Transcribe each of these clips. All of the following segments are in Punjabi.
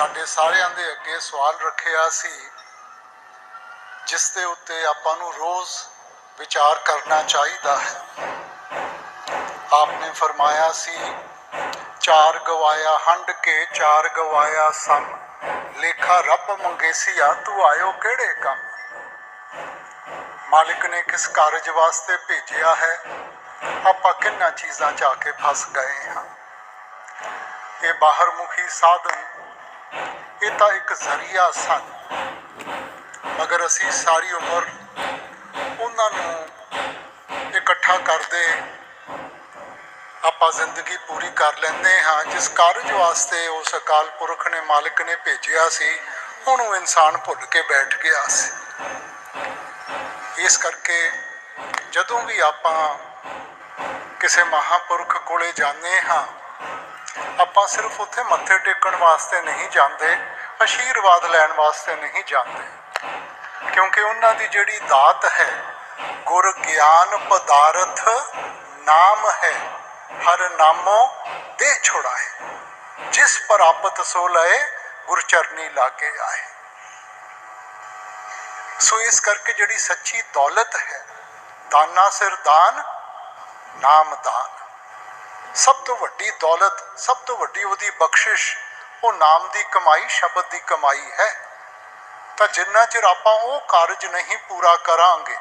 ਸਾਡੇ ਸਾਰਿਆਂ ਦੇ ਅੱਗੇ ਸਵਾਲ ਰੱਖਿਆ ਸੀ, ਜਿਸ ਦੇ ਉੱਤੇ ਆਪਾਂ ਨੂੰ ਰੋਜ਼ ਵਿਚਾਰ ਕਰਨਾ ਚਾਹੀਦਾ ਹੈ। ਆਪਨੇ ਫਰਮਾਇਆ ਸੀ, ਚਾਰ ਗਵਾਇਆ ਹੰਡ ਕੇ ਚਾਰ ਗਵਾਇਆ ਸਮ, ਲੇਖਾ ਰੱਬ ਮੰਗੇਸੀਆ, ਤੂੰ ਆਇਓ ਕਿਹੜੇ ਕੰਮ? ਮਾਲਿਕ ਨੇ ਕਿਸ ਕਾਰਜ ਵਾਸਤੇ ਭੇਜਿਆ ਹੈ? ਆਪਾਂ ਕਿੰਨਾ ਚੀਜ਼ਾਂ 'ਚ ਆ ਕੇ ਫਸ ਗਏ ਹਾਂ? ਇਹ ਬਾਹਰ ਮੁਖੀ ਸਾਧਨ ਇਹ ਤਾਂ ਇੱਕ ਜ਼ਰੀਆ ਸਨ। ਮਗਰ ਅਸੀਂ ਸਾਰੀ ਉਮਰ ਉਹਨਾਂ ਨੂੰ ਇਕੱਠਾ ਕਰਦੇ ਆਪਾਂ ਜ਼ਿੰਦਗੀ ਪੂਰੀ ਕਰ ਲੈਂਦੇ ਹਾਂ। ਜਿਸ ਕਾਰਜ ਵਾਸਤੇ ਉਸ ਅਕਾਲ ਪੁਰਖ ਨੇ ਮਾਲਕ ਨੇ ਭੇਜਿਆ ਸੀ, ਉਹਨੂੰ ਇਨਸਾਨ ਭੁੱਲ ਕੇ ਬੈਠ ਗਿਆ ਸੀ। ਇਸ ਕਰਕੇ ਜਦੋਂ ਵੀ ਆਪਾਂ ਕਿਸੇ ਮਹਾਪੁਰਖ ਕੋਲੇ ਜਾਂਦੇ ਹਾਂ ਆਪਾਂ ਸਿਰਫ ਉੱਥੇ ਮੱਥੇ ਟੇਕਣ ਵਾਸਤੇ ਨਹੀਂ ਜਾਂਦੇ, ਅਸ਼ੀਰਵਾਦ ਲੈਣ ਵਾਸਤੇ ਨਹੀਂ ਜਾਂਦੇ। ਕਿਉਂਕਿ ਉਹਨਾਂ ਦੀ ਜਿਹੜੀ ਦਾਤ ਹੈ, ਗੁਰ ਗਿਆਨ ਪਦਾਰਥ ਨਾਮ ਹੈ, ਹਰ ਨਾਮੋ ਦੇ ਛੁੜਾਏ ਜਿਸ ਪ੍ਰਾਪਤ ਸੋ ਲਏ ਗੁਰ ਚਰਨੀ ਲਾਗੇ ਆਏ। ਸੋ ਇਸ ਕਰਕੇ ਜਿਹੜੀ ਸੱਚੀ ਦੌਲਤ ਹੈ, ਦਾਨਾ ਸਿਰ ਦਾਨ, ਨਾਮ ਦਾਨ। ਸਭ ਤੋਂ ਵੱਡੀ ਦੌਲਤ, ਸਭ ਤੋਂ ਵੱਡੀ ਉਹਦੀ ਬਖਸ਼ਿਸ਼, ਉਹ ਨਾਮ ਦੀ ਕਮਾਈ, ਸ਼ਬਦ ਦੀ ਕਮਾਈ ਹੈ। ਤਾਂ ਜਿੰਨਾ ਚਿਰ ਆਪਾਂ ਉਹ ਕਾਰਜ ਨਹੀਂ ਪੂਰਾ ਕਰਾਂਗੇ,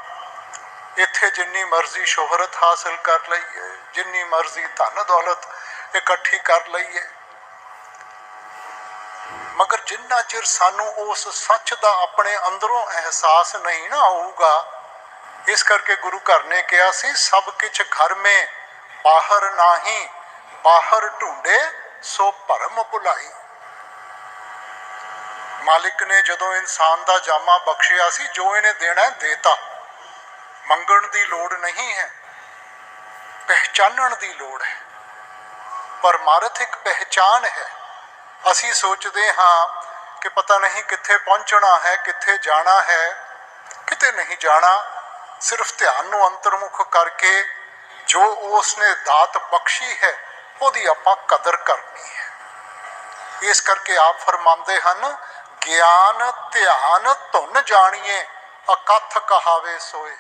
ਇੱਥੇ ਜਿੰਨੀ ਮਰਜ਼ੀ ਸ਼ੋਹਰਤ ਹਾਸਲ ਕਰ ਲਈਏ, ਜਿੰਨੀ ਮਰਜ਼ੀ ਧਨ ਦੌਲਤ ਇਕੱਠੀ ਕਰ ਲਈਏ। ਮਗਰ ਜਿੰਨਾ ਚਿਰ ਸਾਨੂੰ ਉਸ ਸੱਚ ਦਾ ਆਪਣੇ ਅੰਦਰੋਂ ਅਹਿਸਾਸ ਨਹੀਂ ਨਾ ਹੋਊਗਾ, ਇਸ ਕਰਕੇ ਗੁਰੂ ਘਰ ਨੇ ਕਿਹਾ ਸੀ, ਸਭ ਕੁਝ ਘਰ ਮੇ। ਬਾਹਰ ਨਹੀਂ, ਬਾਹਰ ਢੂੰਡੇ, ਸੋ ਭਰਮ ਭੁਲਾਈ। ਮਾਲਿਕ ਨੇ ਜਦੋਂ ਇਨਸਾਨ ਦਾ ਜਾਮਾ ਬਖਸ਼ਿਆ ਸੀ, ਜੋ ਇਹਨੇ ਦੇਣਾ ਦੇਤਾ। ਮੰਗਣ ਦੀ ਲੋੜ ਨਹੀਂ ਹੈ, ਪਹਿਚਾਨਣ ਦੀ ਲੋੜ ਹੈ। ਪਰਮਾਰਥ ਇੱਕ ਪਹਿਚਾਨ ਹੈ। ਅਸੀਂ ਸੋਚਦੇ ਹਾਂ ਕਿ ਪਤਾ ਨਹੀਂ ਕਿੱਥੇ ਪਹੁੰਚਣਾ ਹੈ, ਕਿੱਥੇ ਜਾਣਾ ਹੈ, ਕਿਤੇ ਨਹੀਂ ਜਾਣਾ, ਸਿਰਫ ਧਿਆਨ ਨੂੰ ਅੰਤਰਮੁਖ ਕਰਕੇ ਜੋ ਉਸ ਨੇ ਦਾਤ ਬਖਸ਼ੀ ਹੈ, ਉਹਦੀ ਆਪਾਂ ਕਦਰ ਕਰਨੀ ਹੈ। ਇਸ ਕਰਕੇ ਆਪ ਫਰਮਾਉਂਦੇ ਹਨ, ਗਿਆਨ, ਧਿਆਨ ਧੁਨ ਜਾਣੀਏ, ਅਕਥ ਕਹਾਵੇ ਸੋਏ।